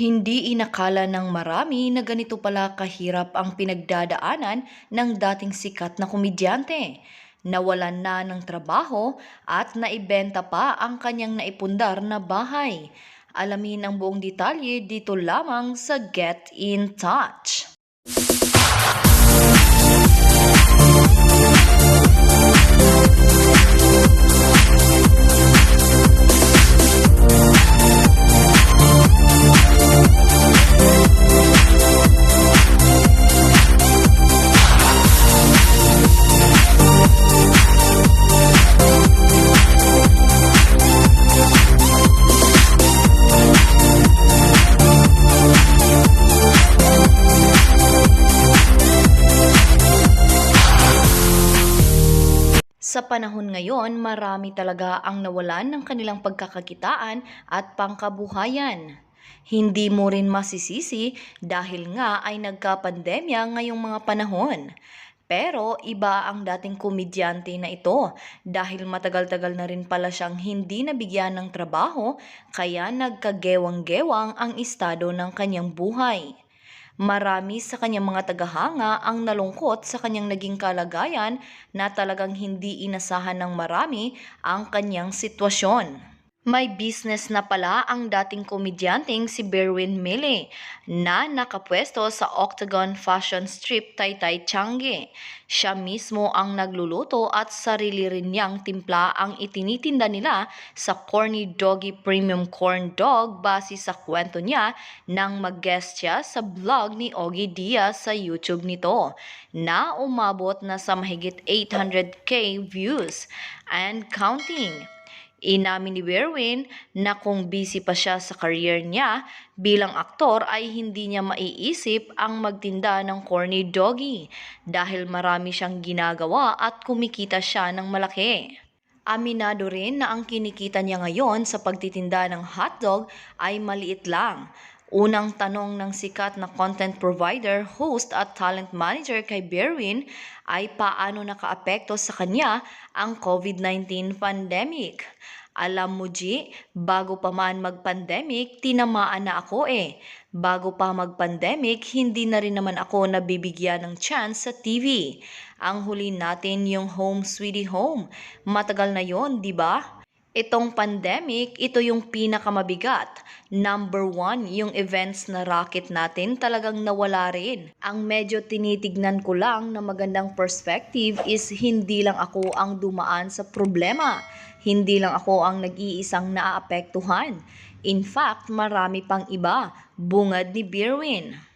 Hindi inakala ng marami na ganito pala kahirap ang pinagdadaanan ng dating sikat na komedyante. Nawalan na ng trabaho at naibenta pa ang kanyang naipundar na bahay. Alamin ang buong detalye dito lamang sa Get in Touch. Sa panahon ngayon, marami talaga ang nawalan ng kanilang pagkakakitaan at pangkabuhayan. Hindi mo rin masisisi dahil nga ay nagka-pandemya ngayong mga panahon. Pero iba ang dating komedyante na ito dahil matagal-tagal na rin pala siyang hindi nabigyan ng trabaho kaya nagkagewang-gewang ang estado ng kanyang buhay. Marami sa kanyang mga tagahanga ang nalungkot sa kanyang naging kalagayan na talagang hindi inasahan ng marami ang kanyang sitwasyon. May business na pala ang dating komedyanteng si Berwin Mille na nakapwesto sa Octagon Fashion Strip Taytay Changi. Siya mismo ang nagluluto at sarili rin niyang timpla ang itinitinda nila sa Corny Doggy Premium Corn Dog base sa kwento niya nang mag-guest siya sa vlog ni Ogie Diaz sa YouTube nito na umabot na sa mahigit 800k views and counting. Inamin ni Berwin na kung busy pa siya sa career niya bilang aktor ay hindi niya maiisip ang magtinda ng corny doggy dahil marami siyang ginagawa at kumikita siya ng malaki. Aminado rin na ang kinikita niya ngayon sa pagtitinda ng hotdog ay maliit lang. Unang tanong ng sikat na content provider, host at talent manager kay Berwin ay paano nakaapekto sa kanya ang COVID-19 pandemic. Alam mo, G, bago pa man mag-pandemic, tinamaan na ako eh. Bago pa mag-pandemic, hindi na rin naman ako nabibigyan ng chance sa TV. Ang huli natin yung Home Sweetie Home. Matagal na yon, di ba? Itong pandemic, ito yung pinakamabigat. Number one, yung events na racket natin talagang nawala rin. Ang medyo tinitignan ko lang na magandang perspective is hindi lang ako ang dumaan sa problema. Hindi lang ako ang nag-iisang naaapektuhan. In fact, marami pang iba, bungad ni Birwin.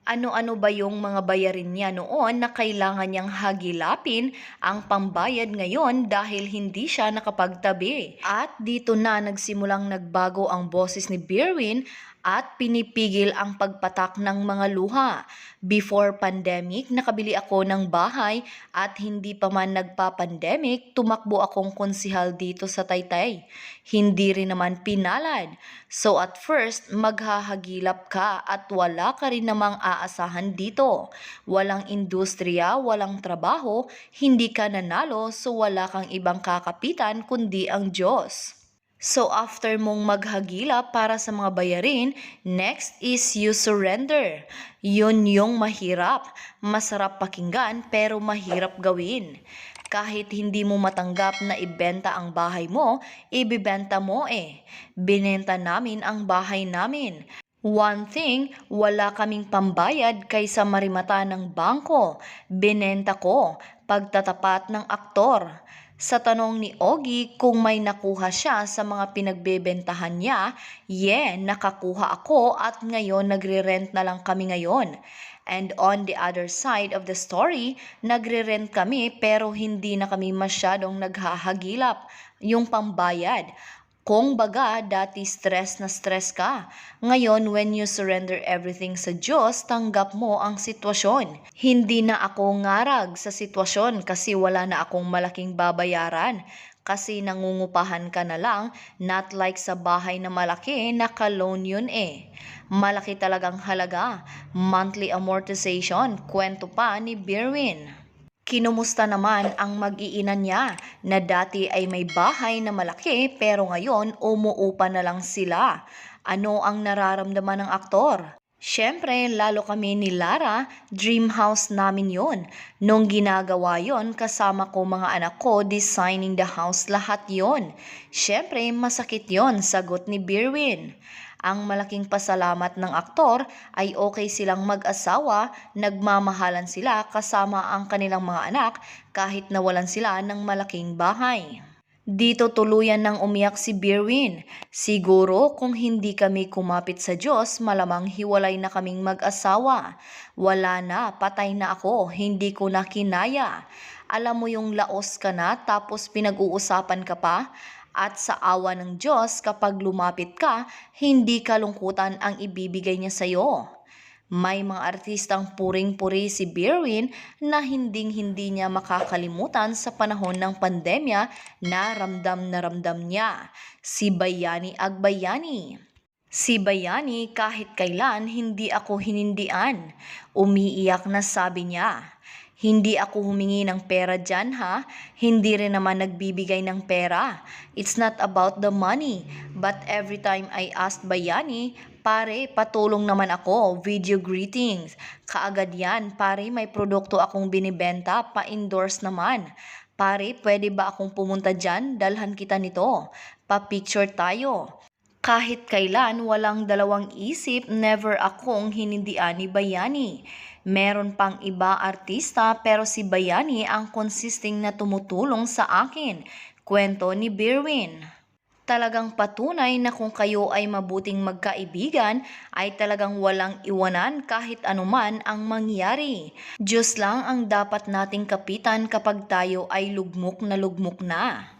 Ano-ano ba yung mga bayarin niya noon na kailangan niyang hagilapin ang pambayad ngayon dahil hindi siya nakapagtabi? At dito na nagsimulang nagbago ang boses ni Birwin at pinipigil ang pagpatak ng mga luha. Before pandemic, nakabili ako ng bahay at hindi pa man nagpa-pandemic, tumakbo akong konsihal dito sa Taytay. Hindi rin naman pinalad. So at first, maghahagilap ka at wala ka rin namang aasahan dito. Walang industriya, walang trabaho, hindi ka nanalo so wala kang ibang kakapitan kundi ang Diyos. So after mong maghagila para sa mga bayarin, next is you surrender. Yun yung mahirap. Masarap pakinggan pero mahirap gawin. Kahit hindi mo matanggap na ibenta ang bahay mo, ibibenta mo eh. Binenta namin ang bahay namin. One thing, wala kaming pambayad kaysa marimata ng bangko. Binenta ko, pagtatapat ng aktor. Sa tanong ni Ogie kung may nakuha siya sa mga pinagbebentahan niya, yeah, nakakuha ako at ngayon nagre-rent na lang kami ngayon. And on the other side of the story, nagre-rent kami pero hindi na kami masyadong naghahagilap yung pambayad. Kung baga, dati stress na stress ka. Ngayon, when you surrender everything sa Diyos, tanggap mo ang sitwasyon. Hindi na ako ngarag sa sitwasyon kasi wala na akong malaking babayaran. Kasi nangungupahan ka na lang, not like sa bahay na malaki, naka-loan yun eh. Malaki talagang halaga. Monthly amortization, kwento pa ni Birwin. Kinumusta naman ang mag-iina niya na dati ay may bahay na malaki pero ngayon umuupa na lang sila. ano ang nararamdaman ng aktor. Siyempre, lalo kami ni Lara, dream house namin yon. Nung ginagawa yon, kasama ko mga anak ko, designing the house, lahat yon. Siyempre, masakit yon, sagot ni Birwin. Ang malaking pasalamat ng aktor ay okay silang mag-asawa, nagmamahalan sila kasama ang kanilang mga anak kahit nawalan sila ng malaking bahay. Dito tuluyan ng umiyak si Birwin. Siguro kung hindi kami kumapit sa Diyos, malamang hiwalay na kaming mag-asawa. Wala na, patay na ako, hindi ko na kinaya. Alam mo yung laos ka na tapos pinag-uusapan ka pa? At sa awa ng Diyos, kapag lumapit ka, hindi kalungkutan ang ibibigay niya sa'yo. May mga artistang puring-puri si Birwin na hinding-hindi niya makakalimutan sa panahon ng pandemya na ramdam na ramdam niya. Si Bayani Agbayani. Si Bayani kahit kailan hindi ako hinindian. Umiiyak na sabi niya. Hindi ako humingi ng pera dyan ha. Hindi rin naman nagbibigay ng pera. It's not about the money. But every time I asked Bayani, pare, patulong naman ako. Video greetings. Kaagad yan, pare, may produkto akong binibenta. Pa-endorse naman. Pare, pwede ba akong pumunta dyan? Dalhan kita nito. Pa-picture tayo. Kahit kailan walang dalawang isip, never akong hinindian ni Bayani. Meron pang iba artista pero si Bayani ang consisting na tumutulong sa akin. Kwento ni Birwin. Talagang patunay na kung kayo ay mabuting magkaibigan, ay talagang walang iwanan kahit anuman ang mangyari. Diyos lang ang dapat nating kapitan kapag tayo ay lugmok na lugmok na.